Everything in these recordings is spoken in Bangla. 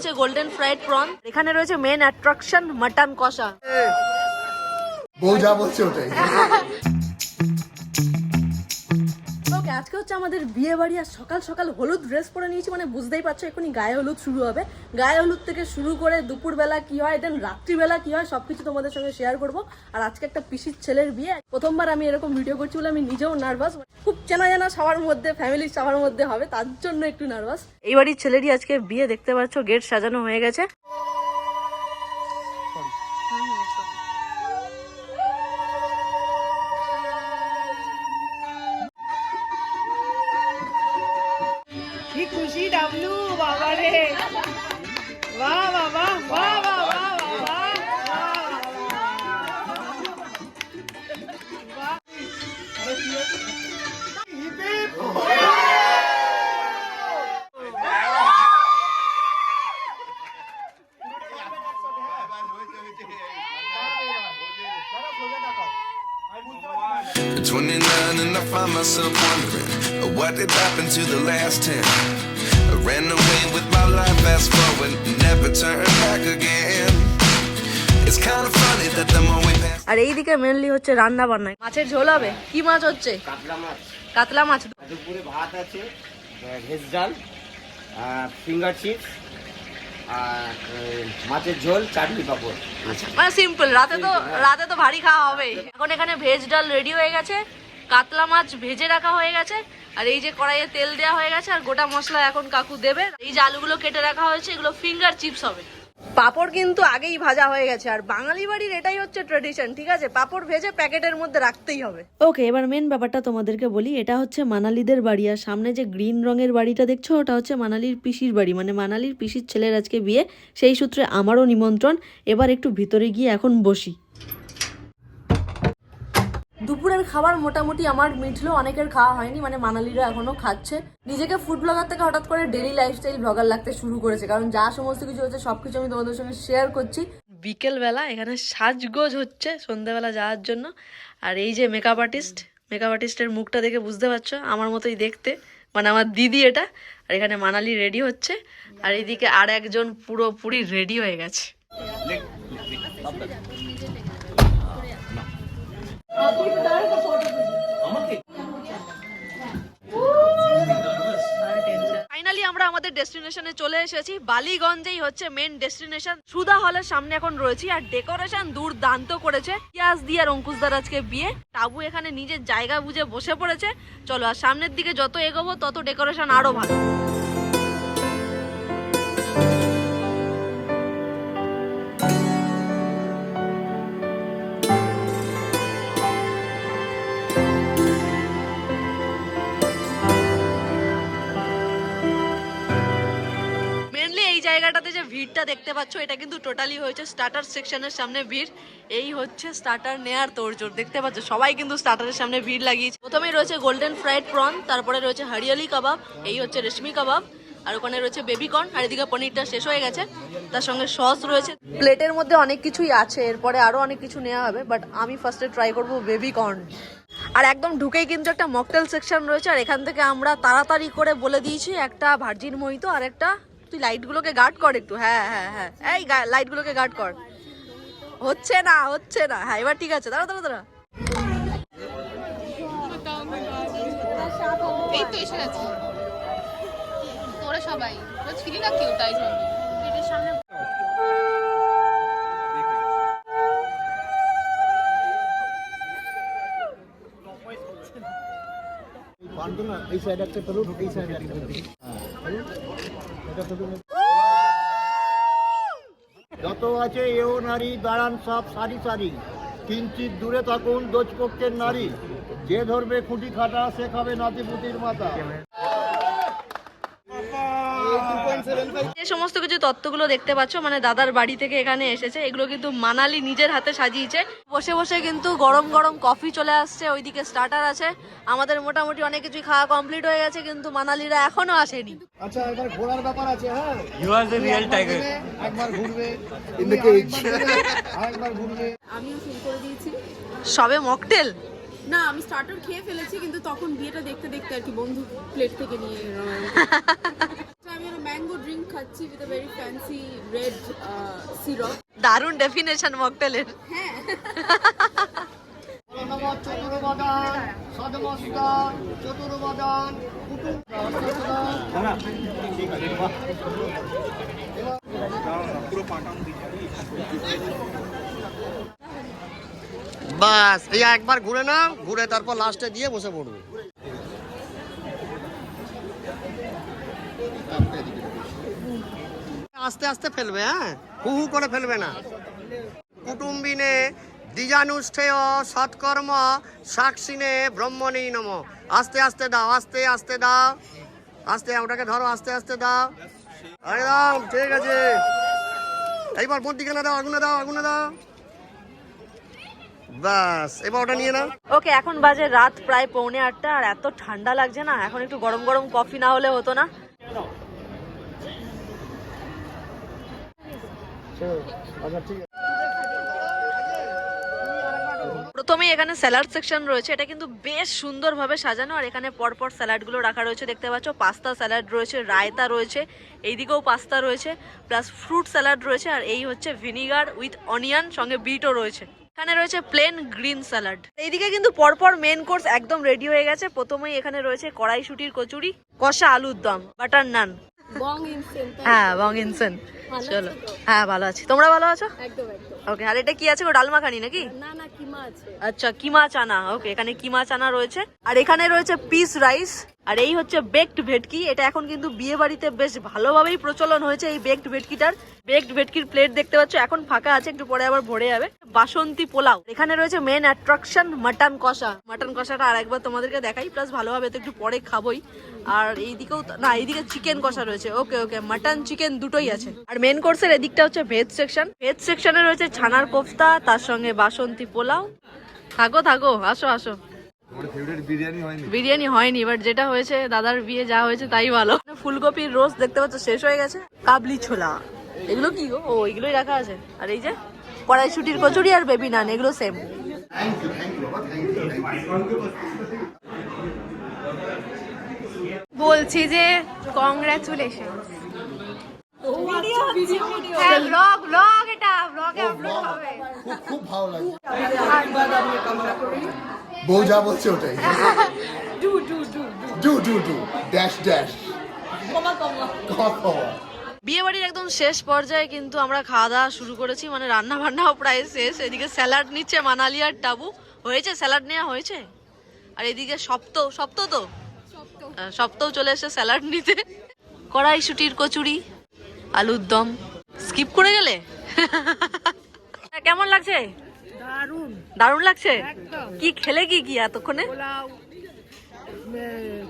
রয়েছে গোল্ডেন ফ্রাইড প্রন এখানে রয়েছে মেন অ্যাট্রাকশন মাটন কষা বউ যা বলছে ওটাই। আজকে হচ্ছে আমাদের বিয়ে বাড়ি আর সকাল সকাল হলুদ ড্রেস পরে নিয়েছি মানে বুঝতেই পারছ এখনই গায়ে হলুদ শুরু হবে। গায়ে হলুদ থেকে শুরু করে দুপুরবেলা কি হয় দেন রাত্রিবেলা কি হয়, সবকিছু তোমাদের সঙ্গে শেয়ার করব। আর আজকে একটা পিসির ছেলের বিয়ে। প্রথমবার আমি এরকম ভিডিও করছি বলে আমি নিজেও নার্ভাস খুব চেনা জানা সবার মধ্যে ফ্যামিলির সবার মধ্যে হবে, তার জন্য একটু নার্ভাস এই বাড়ির ছেলেরই আজকে বিয়ে, দেখতে পাচ্ছ, গেট সাজানো হয়ে গেছে। At 29 and I find myself wondering uh, what did happen to the last 10. I ran away with my life, fast forward, never turn back again. আর এইদিকে মেনলি হচ্ছে রান্না বান্না মাছের ঝোল হবে? কি মাছ হচ্ছে? কাতলা মাছ। কাতলা মাছ। দুপুরে ভাত আছে ভেজ ডাল ফিঙ্গার চিপস আর মাছের ঝোল চাটনি পাঁপড়। মানে সিম্পল রাতে তো রাতে তো ভারী খাওয়া হবে এখন এখানে ভেজ ডাল রেডি হয়ে গেছে কাতলা মাছ ভেজে রাখা হয়ে গেছে আর এই যে কড়াইয়ে তেল দেওয়া হয়ে গেছে আর গোটা মশলা এখন কাকু দেবে। এই যে আলুগুলো কেটে রাখা হয়েছে এগুলো ফিঙ্গার চিপস হবে। পাপড় কিন্তু আগেই ভাজা হয়ে গেছে। আর বাঙালি বাড়ির এটাই হচ্ছে ট্রেডিশন ঠিক আছে? পাপড় ভেজে প্যাকেটের মধ্যে রাখতেই হবে। ওকে এবার মেন ব্যাপারটা তোমাদেরকে বলি, এটা হচ্ছে মানালিদের বাড়ি। আর সামনে যে গ্রিন রঙের বাড়িটা দেখছ, ওটা হচ্ছে মানালির পিসির বাড়ি। মানে মানালির পিসির ছেলের আজকে বিয়ে, সেই সূত্রে আমারও নিমন্ত্রণ। এবার একটু ভিতরে গিয়ে এখন বসি। দুপুরের খাবার মোটামুটি আমার মিটলো অনেকের খাওয়া হয়নি মানে মানালিরা এখনও খাচ্ছে। নিজেকে ফুড ব্লগার থেকে হঠাৎ করে ডেলি লাইফস্টাইল ব্লগার লাগতে শুরু করেছে কারণ যা সমস্ত কিছু হচ্ছে সবকিছু আমি তোমাদের সঙ্গে শেয়ার করছি। বিকেলবেলা এখানে সাজগোজ হচ্ছে সন্ধ্যেবেলা যাওয়ার জন্য আর এই যে মেকআপ আর্টিস্ট মেকআপ আর্টিস্টের মুখটা দেখে বুঝতে পারছ আমার মতোই দেখতে মানে আমার দিদি এটা আর এখানে মানালি রেডি হচ্ছে আর এইদিকে আর একজন পুরোপুরি রেডি হয়ে গেছে। আমরা আমাদের ডেস্টিনেশনে চলে এসেছি। বালিগঞ্জেই হচ্ছে মেন ডেস্টিনেশন সুধা হলের সামনে এখন রয়েছি আর ডেকোরেশন দুর্দান্ত করেছে। পিয়াজ দিয়ে আর অঙ্কুশদার আজকে বিয়ে। টাবু এখানে নিজের জায়গা বুঝে বসে পড়েছে। চলো আর সামনের দিকে যত এগোবো, তত ডেকোরেশন আরও ভালো। জায়গাটাতে যে ভিড়টা দেখতে পাচ্ছ, এটা কিন্তু টোটালি হয়েছে স্টার্টার সেকশনের সামনে ভিড়। এই হচ্ছে স্টার্টার নেয়ার তোড়জোড়, দেখতে পাচ্ছ? সবাই কিন্তু স্টার্টারের সামনে ভিড় লাগিয়েছে। প্রথমেই রয়েছে গোল্ডেন ফ্রাইড প্রন তারপরে রয়েছে হরিয়ালি কাবাব এই হচ্ছে রেশমি কাবাব আর ওখানে রয়েছে বেবি কর্ন আর এদিকে পনিরটা শেষ হয়ে গেছে। তার সঙ্গে সস রয়েছে। প্লেটের মধ্যে অনেক কিছুই আছে, এরপরে আরও অনেক কিছু নেওয়া হবে বাট আমি ফার্স্টে ট্রাই করব বেবি কর্ন আর একদম ঢুকেই কিন্তু একটা মকটেল সেকশন রয়েছে, আর এখান থেকে আমরা তাড়াতাড়ি করে বলে দিয়েছি, একটা ভার্জিন মোহিত আর একটা তুই লাইটগুলোকে গার্ড কর একটু হ্যাঁ হ্যাঁ হ্যাঁ। এই লাইটগুলোকে গার্ড কর। হচ্ছে না হচ্ছে না। হ্যাঁ এবার ঠিক আছে দাঁড়া দাঁড়া দাঁড়া। এই তো এসে গেছে। তোরা সবাই। তোরা ছিলি না কেউ তাই জন্য। গেটের সামনে এই সাইড একটা এই সাইড একটা যত আছে এও নারী, দাঁড়ান সব সারি সারি। কিঞ্চিত দূরে থাকুন দোজপক্ষের নারী। যে ধরবে খুঁটি খাটা, সে খাবে নাতিপুতির মাথা। যে সমস্ত কিছু তত্ত্বগুলো দেখতে পাচ্ছ মানে দাদার বাড়ি থেকে এখানে এসেছে এগুলো কিন্তু মানালি নিজের হাতে সাজিয়েছে। বসে বসে কিন্তু গরম গরম কফি চলে আসছে ওইদিকে স্টার্টার আছে। আমাদের মোটামুটি অনেক কিছুই খাওয়া কমপ্লিট হয়ে গেছে কিন্তু মানালিরা এখনও আসেনি। আচ্ছা এবার ঘোরার ব্যাপার আছে হ্যাঁ? You are the real tiger একবার ঘুরবে। ইন দ্য কেজ আরেকবার ঘুরবে। আমিও শুরু করে দিয়েছি। সবে মকটেল না আমি স্টার্টার খেয়ে ফেলেছি কিন্তু তখন বিয়েটা দেখতে দেখতে আর কি বন্ধু প্লেট থেকে নিয়ে ম্যাঙ্গো ড্রিঙ্ক খাচ্ছি with very fancy red syrup দারুণ ডেফিনেশন মকটেলের চতুর্বাদান চতুর্বাদান কুটুম বাস এই একবার ঘুরে নাও ঘুরে তারপর লাস্টে দিয়ে বসে পড়বে। আস্তে আস্তে ফেলবে হ্যাঁ? হু হু করে ফেলবে না। কুটুম্বিনে দ্বিজানুষ্ঠেয় সৎকর্ম, সাক্ষিনে ব্রহ্মণী নম। আস্তে আস্তে দাও, আস্তে আস্তে দাও। আস্তে, ওটাকে ধরো, আস্তে আস্তে দাও। একদম ঠিক আছে। এইবার মধ্যিখানে দাও, আগুনে দাও আগুনে দাও। এবার ওটা নিয়ে ওকে, এখন বাজে রাত প্রায় পৌনে আটটা, আর এত ঠান্ডা লাগছে না, এখন একটু গরম গরম কফি না হলে হতো না। প্রথমেই এখানে স্যালাড সেকশন রয়েছে, এটা কিন্তু বেশ সুন্দরভাবে সাজানো, আর এখানে পরপর স্যালাডগুলো রাখা রয়েছে, দেখতে পাচ্ছ, পাস্তা স্যালাড রয়েছে, রায়তা রয়েছে, এইদিকেও পাস্তা রয়েছে প্লাস ফ্রুট স্যালাড রয়েছে, আর এই হচ্ছে ভিনিগার উইথ অনিয়ন সঙ্গে বিটও রয়েছে। এখানে রয়েছে প্লেন গ্রিন স্যালাড এইদিকে কিন্তু পরপর মেন কোর্স একদম রেডি হয়ে গেছে। প্রথমেই এখানে রয়েছে কড়াইশুটির কচুরি কষা আলুর দম বাটার নান হ্যাঁ বং ইনসেন চলো। হ্যাঁ ভালো আছি। তোমরা ভালো আছো? একদম একদম। ওকে আর এটা কি আছে? গো ডাল মাখানি নাকি? না না কিমা আছে। আচ্ছা কিমা চানা। ওকে এখানে কিমা চানা রয়েছে। আর এখানে রয়েছে পিস রাইস। আর এই হচ্ছে বেকড ভেটকি। এটা এখন কিন্তু বিয়ে বাড়িতে বেশ ভালোভাবেই প্রচলন হয়েছে এই বেকড ভেটকিটার। বেকড ভেটকির প্লেট দেখতে পাচ্ছ এখন ফাঁকা আছে একটু পরে আবার ভরে যাবে। বাসন্তী পোলাও। এখানে রয়েছে মেন অ্যাট্রাকশন মাটন কষা। মাটন কষাটা আর একবার তোমাদেরকে দেখাই। প্লাস ভালোভাবে তো একটু পরে খাবোই। আর এইদিকেও না এইদিকে চিকেন কষা রয়েছে। ওকে ওকে মাটন চিকেন দুটোই আছে। আর মেন কোর্সের এদিকটা হচ্ছে ভেজ সেকশন ভেজ সেকশনে রয়েছে ছানার কোফতা তার সঙ্গে বাসন্তী পোলাও। থাকো থাকো আসো আসো। বিরিয়ানি হয়নি। বাট যেটা হয়েছে দাদার বিয়ে যা হয়েছে তাই ভালো। ফুলকপির রোজ দেখতে পাচ্ছ শেষ হয়ে গেছে। কাবলি ছোলা। এগুলো কি ও এগুলোই রাখা আছে। আর এই যে কড়াইশুটির কচুরি আর বেবি নান এগুলো সেম বলছি যে কংগ্রাচুলেশন ব্লগ ব্লগ ব্লগে আপলোড হবে। খুব খুব ভালো লাগে। বউ যা বলছে ওটাই। Do do do dash dash. Comma comma বিয়ে বাড়ির একদম শেষ পর্যায়ে কিন্তু আমরা খাওয়া দাওয়া শুরু করেছি। মানে রান্না বান্নাও প্রায় শেষ। এদিকে স্যালাড নিচ্ছে মানালি আর টাবু। হয়েছে? স্যালাড নেওয়া হয়েছে? আর এদিকে সপ্ত সপ্ত তো? আহ, সপ্তও চলে এসে স্যালাড নিতে। কড়াইশুটির কচুরি আলুর দম। স্কিপ করে গেলে? কেমন লাগছে? দারুণ। দারুণ লাগছে? কি খেলে কি কি এতক্ষণে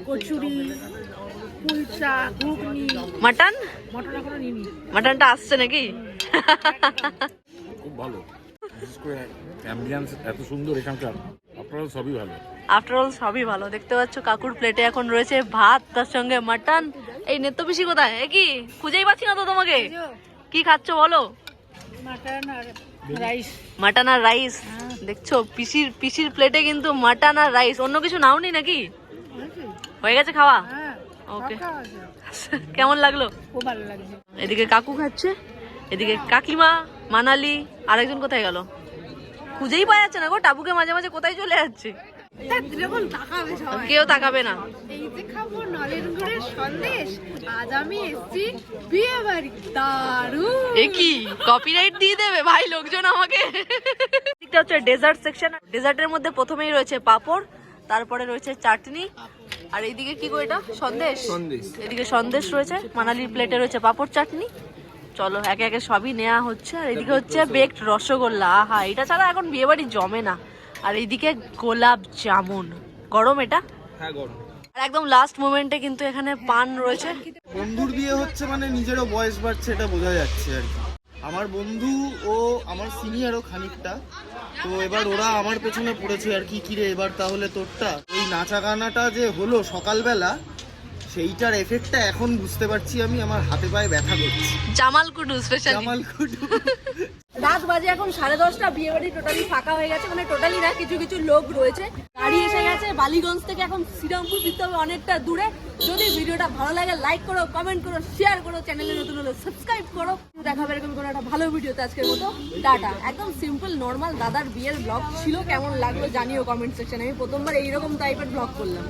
কচুরি কুলচা ঘুগনি। মাটন? মটন এখনও নিনি মাটনটা আসছে নাকি? খুব ভালো। অ্যাম্বিয়েন্স এত সুন্দর এখানকার। আপনারা সবই ভালো। আফটারঅল সবই ভালো। দেখতে পাচ্ছ কাকুর প্লেটে এখন রয়েছে ভাত তার সঙ্গে মাটন। এই নেত্য পিসি কোথায়? এ কি? খুঁজেই পাচ্ছি না তো তোমাকে। কি খাচ্ছ বলো? মাটন আর রাইস মাটন আর রাইস দেখছ পিসির পিসির প্লেটে কিন্তু মাটন আর রাইস অন্য কিছু নাও নি নাকি হয়ে গেছে খাওয়া? হ্যাঁ ওকে। কেমন লাগল? খুব ভালো লাগছে। এদিকে কাকু খাচ্ছে এদিকে কাকিমা মানালি আরেকজন কোথায় গেল? খুঁজেই পাওয়া যাচ্ছে না গো টাবুকে মাঝে মাঝে কোথায় চলে যাচ্ছে? কেউ তাকাবে না। এই যে খাব নলেন গুড়ের সন্দেশ আজ আমি এসেছি বিয়ে বাড়ি দারুণ এ কি? কপিরাইট দিয়ে দেবে? ভাই লোকজন আমাকে। দিকটা হচ্ছে ডেজার্ট সেকশন ডেজার্টের মধ্যে প্রথমেই রয়েছে পাপড় তারপরে রয়েছে চাটনি। আর এইদিকে কি গো এটা? সন্দেশ? সন্দেশ। এদিকে সন্দেশ রয়েছে। মানালির প্লেটে রয়েছে পাপড় চাটনি। চলো একে একে সবই নেওয়া হচ্ছে। আর এদিকে হচ্ছে বেকড রসগোল্লা। আহা এটা ছাড়া এখন বিয়ে বাড়ি জমে না। আর এইদিকে গোলাপ জামুন। গরম এটা? হ্যাঁ গরম। আর একদম লাস্ট মোমেন্টে কিন্তু এখানে পান রয়েছে। বন্ধুর বিয়ে হচ্ছে মানে নিজেরও বয়স বাড়ছে এটা বোঝা যাচ্ছে আর কি। আমার বন্ধু ও আমার সিনিয়রও খানিকটা তো এবার ওরা আমার পেছনে পড়েছে আর কি কিরে এবার তাহলে তোরটা? এই নাচা গানাটা যে হলো সকালবেলা সেইটার এফেক্টটা এখন বুঝতে পারছি আমি আমার হাতে পায়ে ব্যথা করছে। জামাল কুডু স্পেশালি জামাল কুটু রাত বাজে এখন সাড়ে দশটা বিয়ে বাড়ি টোটালি ফাঁকা হয়ে গেছে মানে টোটালি না, কিছু কিছু লোক রয়েছে। গাড়ি এসে গেছে, বালিগঞ্জ থেকে এখন শ্রীরামপুর ফিরতে হবে অনেকটা দূরে। যদি ভিডিওটা ভালো লাগে লাইক করো কমেন্ট করো শেয়ার করো চ্যানেলে নতুন হলে সাবস্ক্রাইব করো। দেখাবে এরকম কোনো একটা ভালো ভিডিওতে আজকের মতো। টাটা। একদম সিম্পল নর্মাল দাদার বিয়ের ব্লগ ছিল, কেমন লাগল জানিও কমেন্ট সেকশনে আমি প্রথমবার এইরকম টাইপের ব্লগ করলাম।